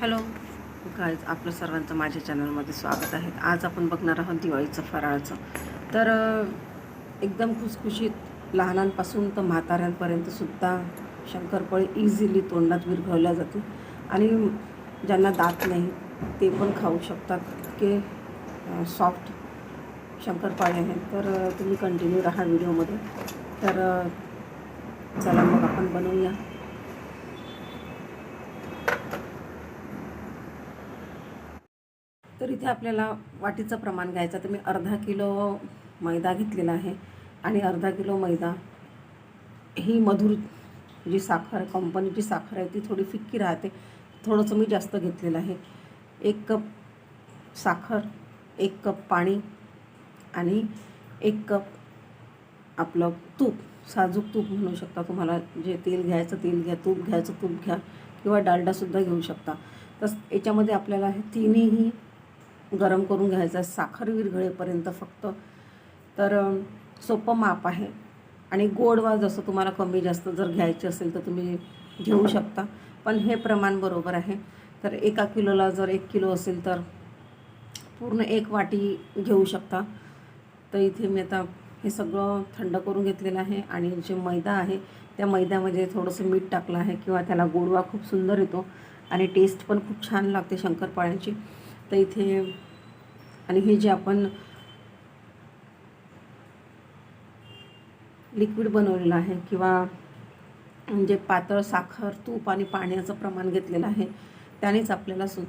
Hello. Guys आपलं सर्वांचं माझ्या चॅनलमध्ये स्वागत आहे. आज आपण बघणार आहोत दिवाळीचं फराळाचं. तर एकदम खुसखुशीत लहानांपासून तर म्हाताऱ्यांपर्यंत सुद्धा इझिली तोंडात विरघळल्या जाते. आणि ज्यांना दात नाही ते पण खाऊ शकतात. इतके सॉफ्ट शंकरपाळे आहेत. तर तुम्ही कंटिन्यू राहा व्हिडिओमध्ये. तर चला मग आपण बनवूया. तर इथे आपल्याला वाटीचं प्रमाण घ्यायचं. तर मी अर्धा किलो मैदा घेतलेला आहे. आणि अर्धा किलो मैदा ही मधुर जी साखर कंपनीची साखर आहे ती थोडी फिक्की राहते. थोडंसं मी जास्त घेतलेलं आहे. एक कप साखर एक कप पाणी आणि एक कप आपलं तूप साजूक तूप म्हणू शकता तुम्हाला. जे तेल घ्यायचं तेल घ्या तूप घ्यायचं तूप घ्या किंवा डालडासुद्धा घेऊ शकता. तस याच्यामध्ये आपल्याला हे तिन्हीही गरम करून घ्यायचं आहे. साखर विरघळेपर्यंत फक्त. तर सोपं माप आहे. आणि गोडवा जसं तुम्हाला कमी जास्त जर घ्यायची असेल तर तुम्ही घेऊ शकता. पण हे प्रमाण बरोबर आहे. तर एका किलोला जर एक किलो असेल तर पूर्ण एक वाटी घेऊ शकता. तर इथे मी आता हे सगळं थंड करून घेतलेलं आहे. आणि जे मैदा आहे त्या मैद्यामध्ये थोडंसं मीठ टाकलं आहे किंवा त्याला गोडवा खूप सुंदर येतो. आणि टेस्ट पण खूप छान लागते शंकरपाळ्याची. तर इथे आणि हे जे आपण लिक्विड बनवलेलं आहे किंवा म्हणजे पातळ साखर तूप आणि पाण्याचं प्रमाण घेतलेलं आहे त्यानेच आपल्याला सु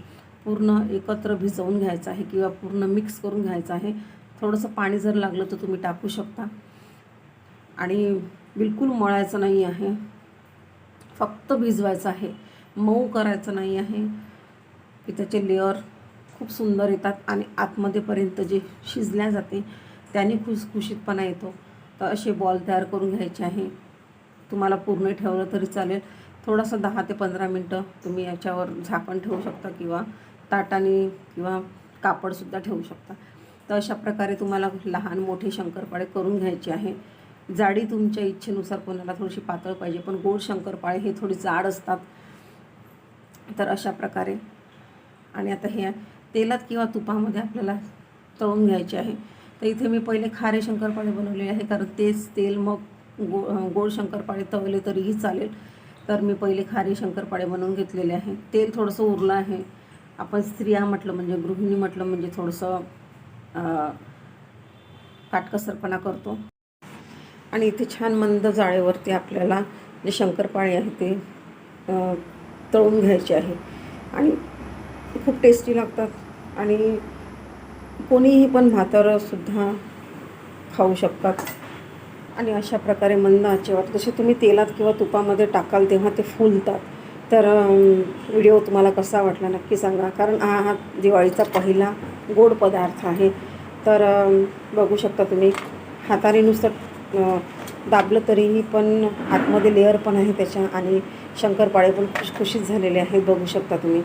पूर्ण एकत्र भिजवून घ्यायचं आहे किंवा पूर्ण मिक्स करून घ्यायचं आहे. थोडंसं पाणी जर लागलं तर तुम्ही टाकू शकता. आणि बिलकुल मळायचं नाही आहे. फक्त भिजवायचं आहे. मऊ करायचं नाही आहे. की त्याचे लेअर खूप सुंदर येतात आणि आतमध्येपर्यंत जे शिजल्या जाते त्याने खुसखुशीतपणा येतो. तर असे बॉल तयार करून घ्यायचे आहे. तुम्हाला पूर्ण ठेवलं तरी चालेल. थोडंसं दहा ते पंधरा मिनटं तुम्ही याच्यावर झाकण ठेवू शकता किंवा ताटाने किंवा कापडसुद्धा ठेवू शकता. तर अशा प्रकारे तुम्हाला लहान मोठे शंकरपाळे करून घ्यायचे आहे. जाडी तुमच्या इच्छेनुसार कोणाला थोडीशी पातळ पाहिजे पण गोड शंकरपाळे हे थोडी जाड असतात. तर अशा प्रकारे. आणि आता हे तेलात किंवा तुपामध्ये आपल्याला तळून घ्यायचे आहे. तर इथे मी पहिले खारे शंकरपाळे बनवलेले आहे कारण तेच तेल मग गो गोड शंकरपाळे तळले तरीही चालेल. तर मी पहिले खारे शंकरपाळे बनवून घेतलेले आहे. तेल थोडंसं उरलं आहे. आपण स्त्रिया म्हटलं म्हणजे गृहिणी म्हटलं म्हणजे थोडंसं काटकसरपणा करतो. आणि इथे छान मंद जाळेवरती आपल्याला जे शंकरपाळे आहे ते तळून घ्यायचे आहे. आणि खूप टेस्टी लागतात. आणि कोणीही पण म्हातारंसुद्धा खाऊ शकतात. आणि अशा प्रकारे मंद आचेवर जसे तुम्ही तेलात किंवा तुपामध्ये टाकाल तेव्हा ते फुलतात. तर व्हिडिओ तुम्हाला कसा वाटला नक्की सांगा. कारण हा हा दिवाळीचा पहिला गोड पदार्थ आहे. तर बघू शकता तुम्ही हाताने नुसतं दाबलं तरीही पण आतमध्ये लेअर पण आहे त्याच्या आणि शंकरपाळे पण खुशखुशीत झालेले आहेत बघू शकता तुम्ही.